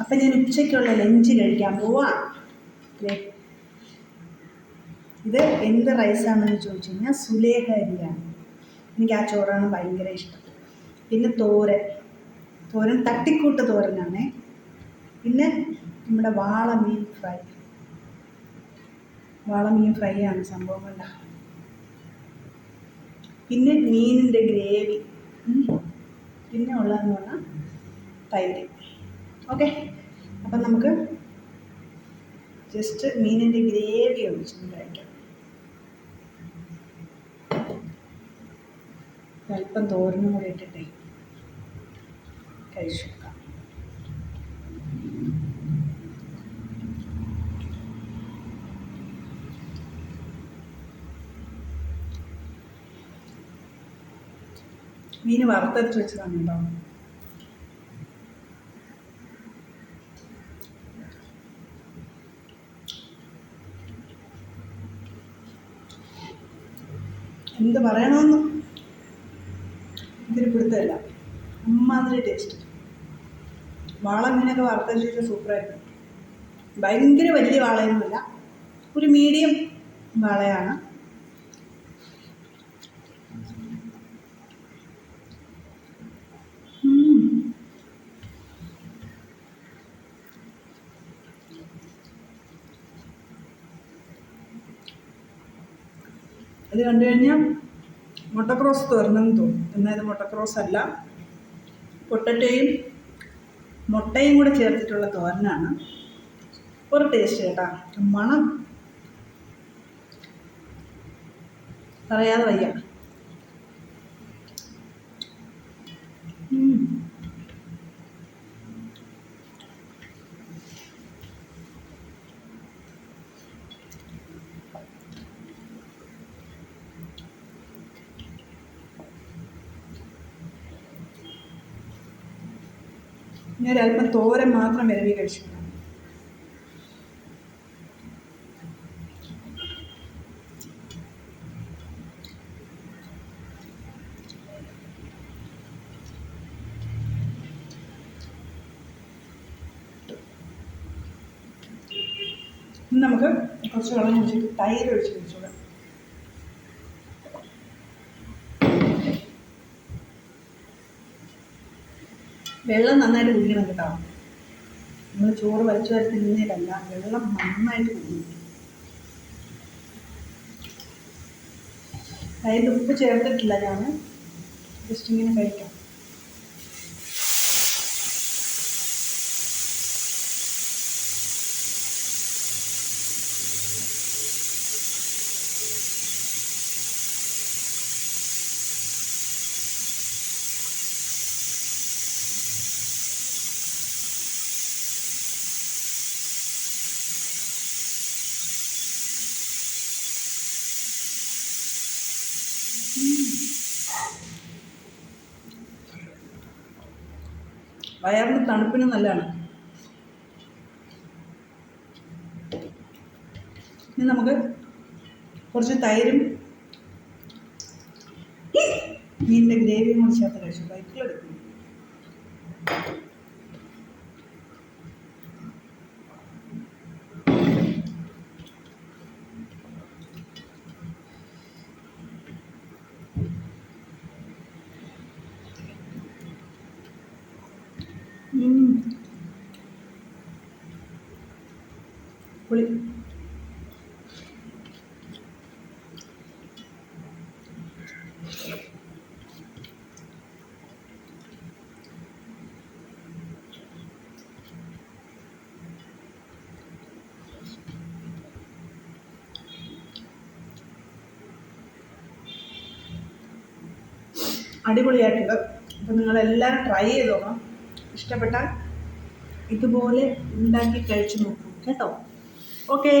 അപ്പം ഞാൻ ഉച്ചയ്ക്കുള്ള ലഞ്ച് കഴിക്കാൻ പോവാ. ഇത് എന്ത് റൈസാണെന്ന് ചോദിച്ചു കഴിഞ്ഞാൽ സുലേഖ അരിയാണ്. എനിക്ക് ആ ചോറാണ് ഭയങ്കര ഇഷ്ടം. പിന്നെ തോരൻ. തോരൻ തട്ടിക്കൂട്ട് തോരനാണ്. പിന്നെ നമ്മുടെ വാളമീൻ ഫ്രൈ. വാളമീൻ ഫ്രൈ ആണ് സംഭവം പിന്നെ മീനിന്റെ ഗ്രേവി. പിന്നെ ഉള്ളതെന്ന് പറഞ്ഞാൽ തൈര്. ഓക്കെ അപ്പം നമുക്ക് ജസ്റ്റ് മീനിന്റെ ഗ്രേവി ഒഴിച്ചൊന്ന് കഴിക്കാം അല്പം തോരനും കൂടി ഇട്ടിട്ടേ കഴിച്ചു നോക്കാം മീൻ വറുത്തരച്ച് വെച്ചതാണ് കേട്ടോ എന്ത് പറയണമെന്ന് ഇതിന് പിടുത്തമില്ല. അമ്മാതിരി ടേസ്റ്റ് വാള മീനൊക്കെ ചെയ്ത സൂപ്പറായിട്ടുണ്ട് ഭയങ്കര വലിയ വാളയൊന്നുമല്ല. ഒരു മീഡിയം വാളയാണ്. ഇത് കണ്ടു കഴിഞ്ഞാൽ മുട്ടക്രോസ് തോരണമെന്ന് തോന്നും. എന്നാൽ ഇത് മുട്ടക്രോസ് അല്ല. പൊട്ടറ്റയും മുട്ടയും കൂടെ ചേർത്തിട്ടുള്ള തോരനാണ്. ഒരു ടേസ്റ്റ് കേട്ടാ. മണം. പറയാതെ വയ്യ. ഇനി അല്പം തോരൻ മാത്രം വിരവി കഴിച്ചു? ഇനി നമുക്ക് കുറച്ച് വെള്ളം ഒഴിച്ചിട്ട് തൈര് ഒഴിച്ച് കഴിച്ചോളാം വെള്ളം നന്നായിട്ട് കുടിക്കണം കേട്ടോ. നമ്മൾ ചോറ് വലിച്ചു വരെ വെള്ളം നന്നായിട്ട് കുടിക്കണം. അതിൽ ഉപ്പ് ചേർത്തിട്ടില്ല ഞാൻ ജസ്റ്റ് ഇങ്ങനെ കഴിക്കാം. വയറിന് തണുപ്പിന് നല്ലതാണ്. ഇനി നമുക്ക് കുറച്ച് തൈരും മീനിന്റെ ഗ്രേവിയും കൂടി ചേർത്ത് കഴിച്ചു. ബൈക്കിലെടുക്കും അടിപൊളിയായിട്ടുണ്ട്. അപ്പോൾ നിങ്ങളെല്ലാം ട്രൈ ചെയ്ത് നോക്കണം. ഇഷ്ടപ്പെട്ടാൽ ഇതുപോലെ ഉണ്ടാക്കി കഴിച്ചു നോക്കൂ കേട്ടോ? ഓക്കേ